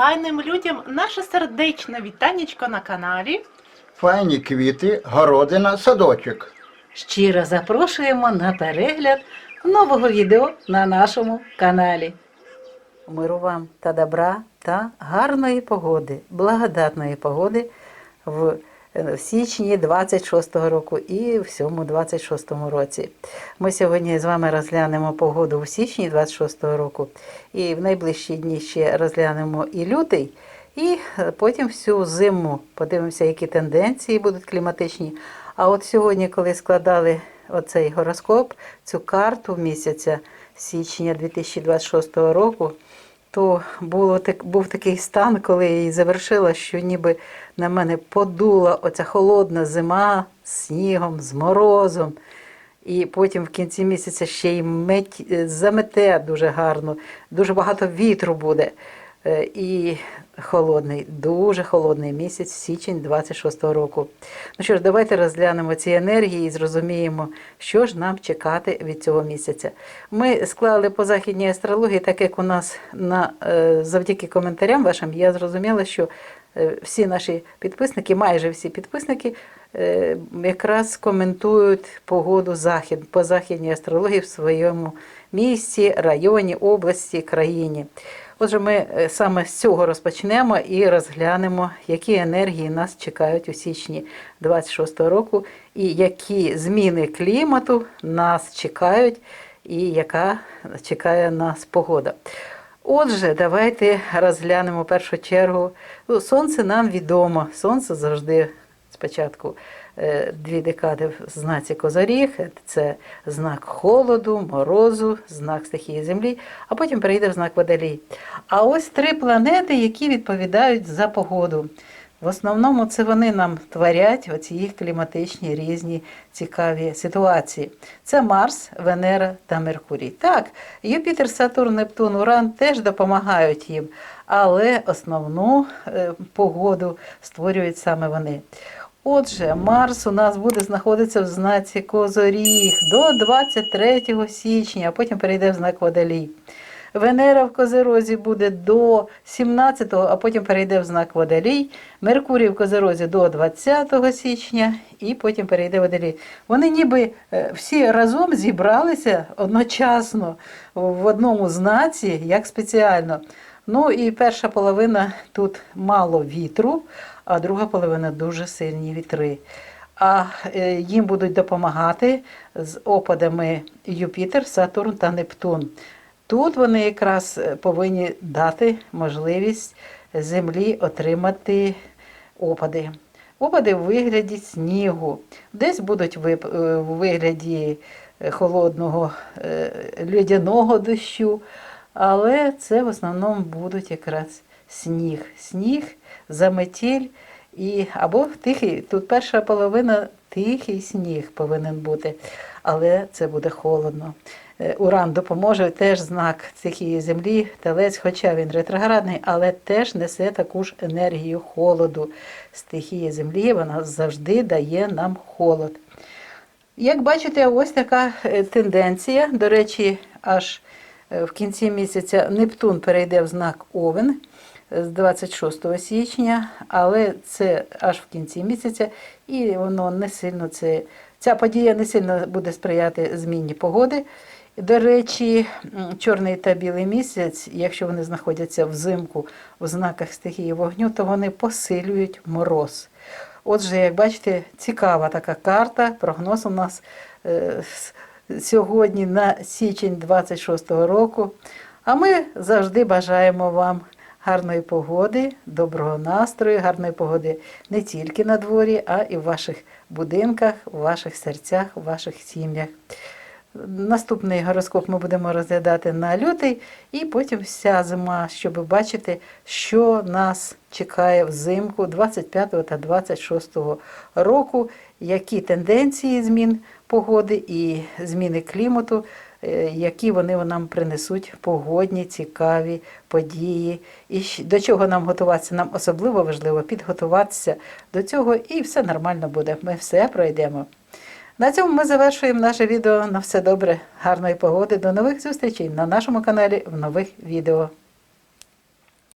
файним людям наше сердечне вітанечко на каналі. Файні квіти, городина, садочок. Щиро запрошуємо на перегляд нового відео на нашому каналі. Миру вам та добра та гарної погоди, благодатної погоди в, в січні 26-го року і в всьому 26-му році. Ми сьогодні з вами розглянемо погоду в січні 26-го року, і в найближчі дні ще розглянемо і лютий. І потім всю зиму подивимося, які тенденції будуть кліматичні. А от сьогодні, коли складали оцей гороскоп, цю карту місяця січня 2026 року, то було, так- був такий стан, коли я її завершила, що ніби на мене подула оця холодна зима з снігом, з морозом. І потім в кінці місяця ще й меть, е, замете дуже гарно, дуже багато вітру буде. Е, І холодний, дуже холодний місяць, січень 26-го року. Ну що ж, давайте розглянемо ці енергії і зрозуміємо, що ж нам чекати від цього місяця. Ми склали по західній астрології, так як у нас на, е, завдяки коментарям вашим, я зрозуміла, що е, всі наші підписники, майже всі підписники, якраз коментують погоду захід, по західній астрології в своєму місті, районі, області, країні. Отже, ми е, саме з цього розпочнемо і розглянемо, які енергії нас чекають у січні 26-го року, і які зміни клімату нас чекають, і яка чекає нас погода. Отже, давайте розглянемо першу чергу. Ну, сонце нам відомо. Сонце завжди спочатку дві декади в знаці Козоріг, це знак холоду, морозу, знак стихії землі, а потім перейде в знак водолій. А ось три планети, які відповідають за погоду. В основному це вони нам творять оці їх кліматичні різні цікаві ситуації. Це Марс, Венера та Меркурій. Так, Юпітер, Сатурн, Нептун, Уран теж допомагають їм, але основну е, погоду створюють саме вони. Отже, Марс у нас буде знаходитися в знаці Козоріг до 23 січня, а потім перейде в знак Водолій. Венера в Козерозі буде до 17-го, а потім перейде в знак Водолій. Меркурій в Козерозі до 20 січня і потім перейде в Водолій. Вони ніби е, всі разом зібралися одночасно в одному знаці, як спеціально. Ну і перша половина тут мало вітру, а друга половина дуже сильні вітри. А е, їм будуть допомагати з опадами Юпітер, Сатурн та Нептун. Тут вони якраз е, повинні дати можливість землі отримати опади. Опади в вигляді снігу. Десь будуть е, в вигляді холодного льодяного дощу, але це в основному будуть якраз сніг. Сніг, заметіль і або тихий. Тут перша половина тихий сніг повинен бути, але це буде холодно. Е, Уран допоможе теж знак стихії землі, телець, хоча він ретроградний, але теж несе таку ж енергію холоду. Стихія землі вона завжди дає нам холод. Як бачите, ось така е, тенденція. До речі, аж е, в кінці місяця Нептун перейде в знак Овен з 26 січня, але це аж в кінці місяця, і воно не сильно це. Ця подія не сильно буде сприяти зміні погоди. До речі, чорний та білий місяць, якщо вони знаходяться взимку в знаках стихії вогню, то вони посилюють мороз. Отже, як бачите, цікава така карта. Прогноз у нас е, сьогодні на січень 26-го року. А ми завжди бажаємо вам гарної погоди, доброго настрою, гарної погоди не тільки на дворі, а і в ваших будинках, у ваших серцях, у ваших сім'ях. Наступний гороскоп ми будемо розглядати на лютий, і потім вся зима, щоб бачити, що нас чекає взимку 25 та 26 року, які тенденції змін погоди і зміни клімату, які вони нам принесуть погодні, цікаві події. І до чого нам готуватися? Нам особливо важливо підготуватися до цього, і все нормально буде. Ми все пройдемо. На цьому ми завершуємо наше відео. На все добре, гарної погоди. До нових зустрічей на нашому каналі в нових відео.